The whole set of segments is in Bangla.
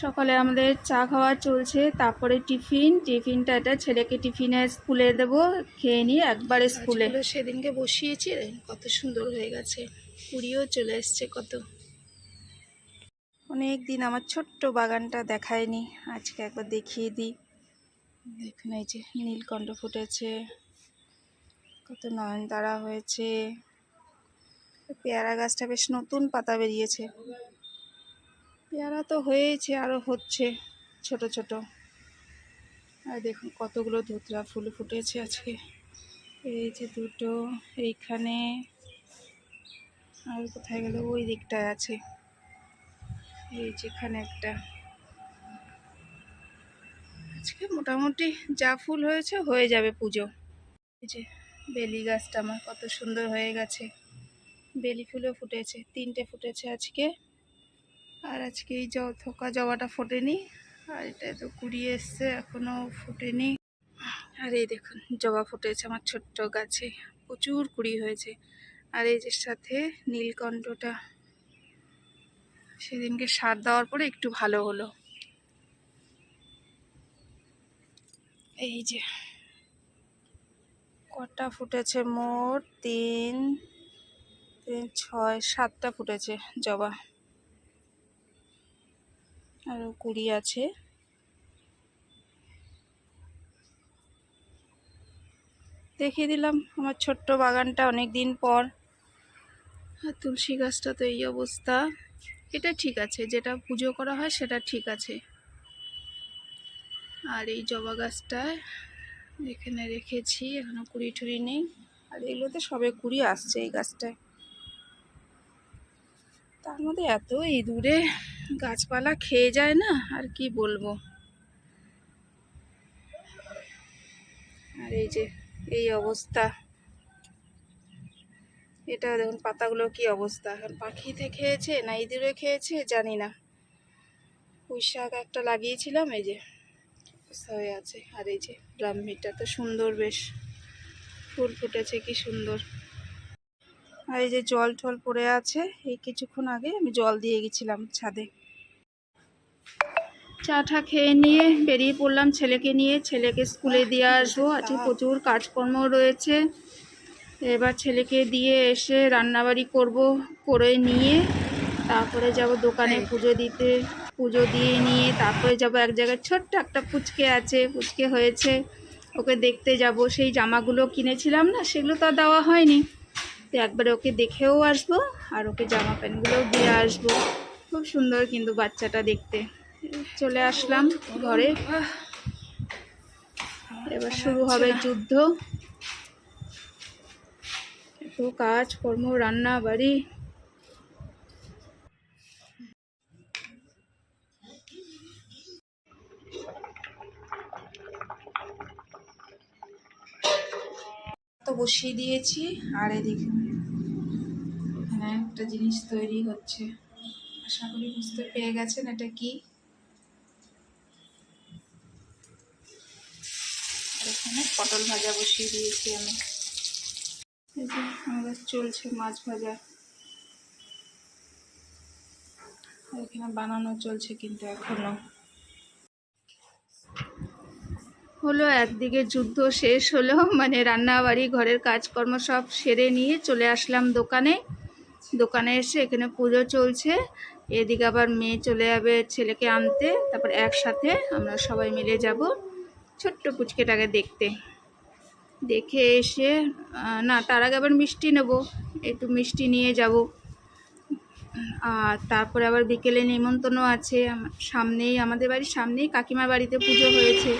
সকালে আমাদের চা খাওয়া চলছে তারপরে টিফিন। টিফিনটা এটা ছেলেকে টিফিনে স্কুলে দেবো খেয়ে নিয়ে একবারে স্কুলে। সেদিনকে বসিয়েছি কত সুন্দর হয়ে গেছে। কুড়িও চলে এসছে কত। অনেক দিন আমার ছোট্ট বাগানটা দেখায়নি আজকে একবার দেখিয়ে দিই। দেখুন এই যে নীলকণ্ঠ ফুটেছে কত নয়নতারা হয়েছে পেয়ারা গাছটা বেশ নতুন পাতা বেরিয়েছে। পেয়ারা তো হয়েছে আরও হচ্ছে ছোট ছোট। আর দেখুন কতগুলো ধুতরা ফুল ফুটেছে আজকে। এই যে দুটো, এইখানে আর কোথায় গেল? ওই দিকটায় আছে। এই যেখানে একটা। আজকে মোটামুটি যা ফুল হয়েছে হয়ে যাবে পুজো। এই যে বেলি গাছটা আমার কত সুন্দর হয়ে গেছে। বেলি ফুলও ফুটেছে, তিনটে ফুটেছে আজকে। আর আজকে এই থোকা জবাটা ফোটেনি। আর এটা তো কুড়িয়ে এসছে এখনও ফুটেনি। আর এই দেখুন, জবা ফুটেছে আমার ছোট্ট গাছে। প্রচুর কুড়ি হয়েছে। আর এই যে সাথে নীলকণ্ঠটা, সেদিনকে সার দেওয়ার পরে একটু ভালো হলো। এই যে, কটা ফুটেছে? মোট তিন তিন, ছয়, সাতটা ফুটেছে জবা। আরও কুড়ি আছে। দেখিয়ে দিলাম, আমার ছোট্ট বাগানটা অনেক দিন পর। আর তুলসী গাছটা তো এই অবস্থা। এটা ঠিক আছে, যেটা পুজো করা হয় সেটা ঠিক আছে। আর এই জবা গাছটা এখানে রেখেছি, এখনও কুড়ি টুড়ি নেই। আর এগুলোতে সবে কুড়ি আসছে এই গাছটায়। তার মধ্যে এত ইঁদুরে। গাছপালা খেয়ে যায় না, আর কি বলব? আর এই যে, এই অবস্থা। এটা দেখুন, পাতাগুলো কি অবস্থা? এখন পাখিতে খেয়েছে না ইঁদুরে খেয়েছে জানি না। পুঁই শাক একটা লাগিয়েছিলাম, এই যে হয়ে আছে। আর এই যে, ব্রাহ্মীটা তো সুন্দর বেশ। ফুল ফুটেছে, কি সুন্দর। আর এই যে জল টল পড়ে আছে, এই কিছুক্ষণ আগে আমি জল দিয়ে গেছিলাম ছাদে। চাটা খেয়ে নিয়ে বেরিয়ে পড়লাম ছেলেকে নিয়ে। ছেলেকে স্কুলে দিয়ে আসব। আজকে প্রচুর কাজকর্ম রয়েছে। এবার ছেলেকে দিয়ে এসে রান্নাবাড়ি করব, করে নিয়ে। তারপরে যাব দোকানে পুজো দিতে। পুজো দিয়ে নিয়ে তারপরে যাব এক জায়গায়। ছোট্ট একটা পুচকে আছে, পুচকে হয়েছে। ওকে দেখতে যাব। সেই জামাগুলো কিনেছিলাম না, সেগুলো তো দেওয়া হয়নি। তো একবারে ওকে দেখেও আসব আর ওকে জামা প্যান্টগুলোও দিয়ে আসব। খুব সুন্দর কিন্তু বাচ্চাটা দেখতে। চলে আসলাম ঘরে। এবার শুরু হবে যুদ্ধ। কাজ, কর্ম, রান্না, বাড়ি। তো বসিয়ে দিয়েছি, আর এদিকে এখানে একটা জিনিস তৈরি হচ্ছে। আশা করি বুঝতে পেরে গেছেন এটা কি। এখানে পটল ভাজা বসিয়ে দিয়েছি আমি। আমাদের চলছে মাছ ভাজা। এখানে বানানো চলছে কিন্তু এখনও। হলো একদিকে যুদ্ধ শেষ হলো মানে রান্না বাড়ি ঘরের কাজকর্ম সব সেরে নিয়ে চলে আসলাম দোকানে। দোকানে এসে এখানে পুজো চলছে। এদিকে আবার মেয়ে চলে যাবে ছেলেকে আনতে, তারপর একসাথে আমরা সবাই মিলে যাব। ছোট্ট পুচকেটাকে দেখতে। দেখে এসে না, তার আগে আবার মিষ্টি নেব। একটু মিষ্টি নিয়ে যাব। আর তারপরে আবার বিকেলে নেমন্তন্ন আছে। সামনেই, আমাদের বাড়ির সামনেই কাকিমার বাড়িতে পুজো হয়েছে।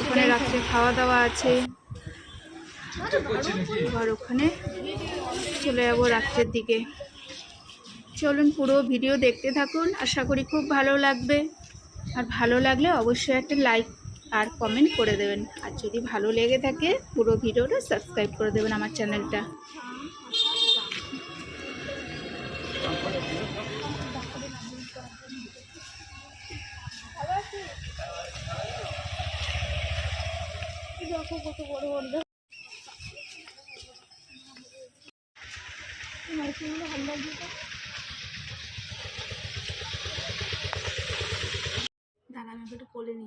ওখানে রাত্রে খাওয়া দাওয়া আছে। আবার ওখানে চলে যাব রাত্রের দিকে। চলুন পুরো ভিডিও দেখতে থাকুন। আশা করি খুব ভালো লাগবে। আর ভালো লাগলে অবশ্যই একটা লাইক আর কমেন্ট করে দেবেন। আর যদি ভালো লেগে থাকে, পুরো ভিডিওটা সাবস্ক্রাইব করে দেবেন আমার চ্যানেলটা বড় আমাকে একটু কোলে নি